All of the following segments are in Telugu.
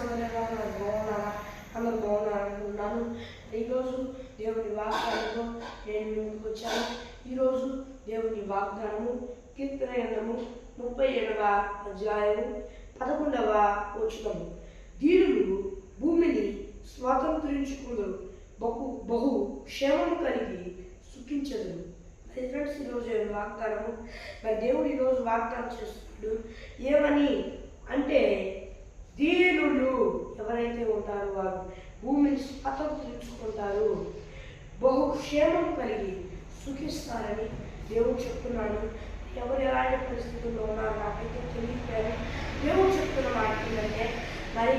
సమయంలో నాకు బాగున్నారా అందరూ బాగున్నారు అనుకుంటున్నాను ఈరోజు దేవుని వాగ్దానంతో నేను ముందుకు వచ్చాను. ఈరోజు దేవుని వాగ్దానము కీర్తన ఎండము ముప్పై ఏడవ అధ్యాయము పదకొండవ వచనము. దీనులు భూమిని స్వాతంత్రించుకుందరు. బహు బహు క్షేమం కలిగి సుఖించదు మరి ఫ్రెండ్స్ ఈరోజు వాగ్దానము. మరి దేవుడు ఈరోజు వాగ్దానం చేస్తున్నాడు. ఏమని? అంటే దీనులు ఎవరైతే ఉంటారో వారు. భూమిని స్వాతంత్రించుకుంటారు బహుక్షేమం కలిగి సుఖిస్తారని దేవుడు చెప్తున్నాడు. ఎవరు ఎలాంటి పరిస్థితుల్లో ఉన్నారో నాకైతే తెలియదు దేవుడు చెప్తున్న మాట ఏంటంటే మరి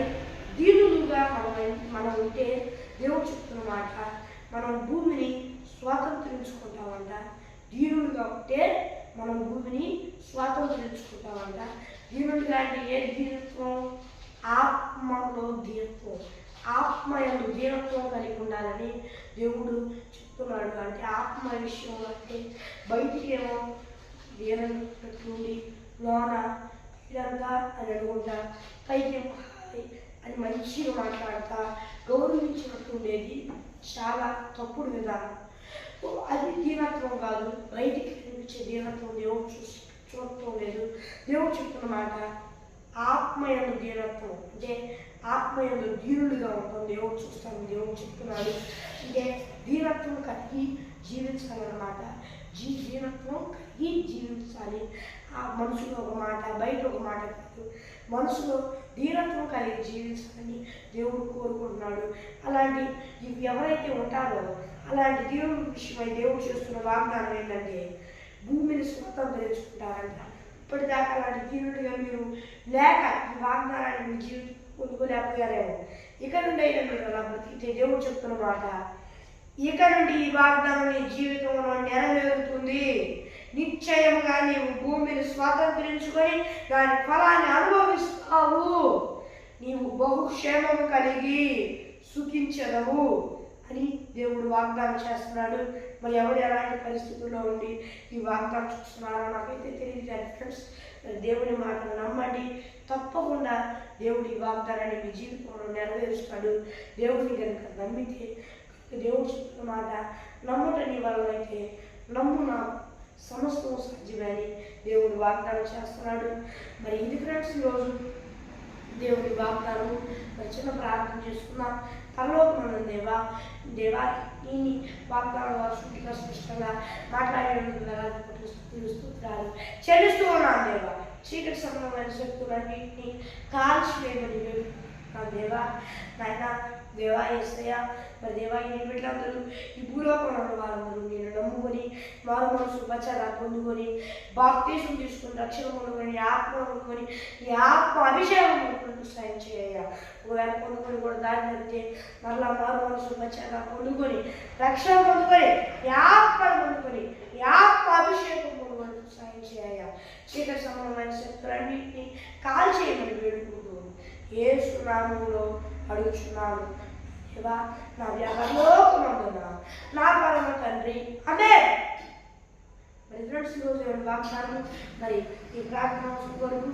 దీనులుగా మనం మనం ఉంటే దేవుడు చెప్తున్న మాట మనం భూమిని స్వాతంత్రించుకుంటామంట. దీనులుగా ఉంటే మనం భూమిని స్వాతంత్రించుకుంటామంట. దీనులుగా అంటే ఏ దీనత్వం? ఆత్మలో దీనత్వం ఆత్మ ఎందు దీనత్వం కలిగి ఉండాలని దేవుడు చెప్తున్నాడు. అంటే ఆత్మ విషయం అంటే బయటికి ఏమో పెట్టుకుండి లోన ఇదంతా అని అనుకుంటా. పైకి అని మంచిగా మాట్లాడతా. గౌరవించినట్టు ఉండేది చాలా తప్పుడు విధానం అది దీనత్వం కాదు. బయటికి కనిపించే దీనత్వం దేవుడు చూసి చూడటం లేదు దేవుడు చెప్తున్న మాట ఆత్మయందు దీనత్వం అంటే ఆత్మయందు దీనుడిగా ఉంటాం దేవుడు చూస్తాను దేవుడు చెప్తున్నాడు. అంటే దీనత్వం కలిగి జీవించాలన్నమాట. జీ దీనత్వం కలిగి జీవించాలి. ఆ మనుషులు ఒక మాట బయట ఒక మాట కాదు. మనసులో దీనత్వం కలిగి జీవించాలని దేవుడు కోరుకుంటున్నాడు. అలాంటి ఇవి ఎవరైతే ఉంటారో అలాంటి దేవుడి విషయమై దేవుడు చేస్తున్న వాగ్దానం ఏంటంటే భూమిని స్వతంత్రించుకుంటారంట. ఇప్పటిదాకా అలాంటి దీనుడిగా మీరు లేక ఈ వాగ్దానాన్ని మీ జీవితం పొందుకోలేకపోయారేమో ఇక నుండి అయినా మీరు అలా బ్రతికితే దేవుడు చెప్తున్న మాట. ఇక నుండి ఈ వాగ్దానం నీ జీవితంలో నెరవేరుతుంది. నిశ్చయముగా నీవు భూమిని స్వాతంత్రించుకొని దాని ఫలాన్ని అనుభవిస్తావు. నీవు బహుక్షేమము కలిగి సుఖించదవు. అని దేవుడు వాగ్దానం చేస్తున్నాడు. మరి ఎవరు ఎలాంటి పరిస్థితుల్లో ఉండి ఈ వాగ్దానం చూస్తున్నారో నాకైతే తెలియదు కానీ ఫ్రెండ్స్ దేవుని మాటను నమ్మండి. తప్పకుండా దేవుడి ఈ వాగ్దానాన్ని మీ జీవితంలో నెరవేరుస్తాడు. దేవుడిని కనుక నమ్మితే దేవుడు చెప్పిన మాట నమ్మటని వలనైతే అయితే నమ్మున సమస్తం సాధ్యమని దేవుడు వాగ్దానం చేస్తున్నాడు. మరి ఇది ఫ్రెండ్స్ ఈరోజు దేవుడి వాగ్దానం. మరి చిన్న ప్రార్థన చేసుకున్నాం పరలోకమున్న దేవా దేవా నీ వాగ్దానం వారు సూటిగా స్పష్టంగా మాట్లాడేందుకు వేలాది చెల్లిస్తూ ఉన్నాను దేవా. చీకటి సంబంధమైన శక్తులన్నింటినీ కాల్చివేయమని నా దేవా నాయన దేవా ఏసయ్య మరి దేవా ఈ బిడ్డలందరూ ఈ భూలోకంలో ఉన్న వారందరూ నేను నమ్ముకొని వారు మనసు ఉపచారాలు పొందుకొని బాప్తీసం తీసుకుని రక్షణ పొందుకొని ఆత్మ పొందుకొని ఈ ఆత్మ అభిషేకం పొందుకుంటూ సాయం చేయ. ఒకవేళ పొందుకొని కూడా దారి తప్పితే మరలా మారు మనసు బచ్చారా కొనుక్కొని రక్షణ పొందుకొని నీ కొనుక్కొని పొందుకొని అభిషేకం కొనుగోలు సాయం చేయ. చీకటి సంబంధమైన శక్తులన్నింటినీ కాల్ చేయమని వేడుకుంటూ ఏ సునామంలో అడుగుతున్నాను ఇవా నా వ్యాపారంలోకమందున నా పరమ తండ్రి అదే మరి ఫ్రెండ్స్ వాగ్దానం మరి ఈ ప్రార్థన అవసరం కొరకు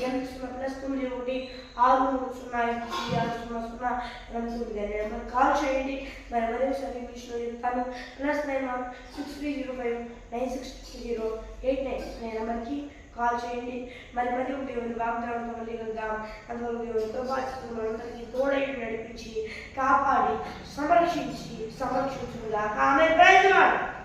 కనిపిస్తున్న ప్లస్ తొమ్మిది ఒకటి ఆరు మూడు సున్నా ఎనిమిది ఆరు సున్నా సున్నా ఎనిమిది తొమ్మిది అనే కాల్ చేయండి. మరి మరోసారి ఇంగ్లీష్లో చెప్తాను plus nine one six three zero five nine six zero eight nine అనే నెంబర్కి కాల్ చేయండి. మరి మరి ఒక దేవుని వాగ్దానంతో మళ్ళీ కలుద్దాం అందువల్ల దేవునితో బాధ్యతలు మనందరికీ తోడై నడిపించి కాపాడి సంరక్షించి సంరక్షించుగా ఆమె ప్రయోజనాలు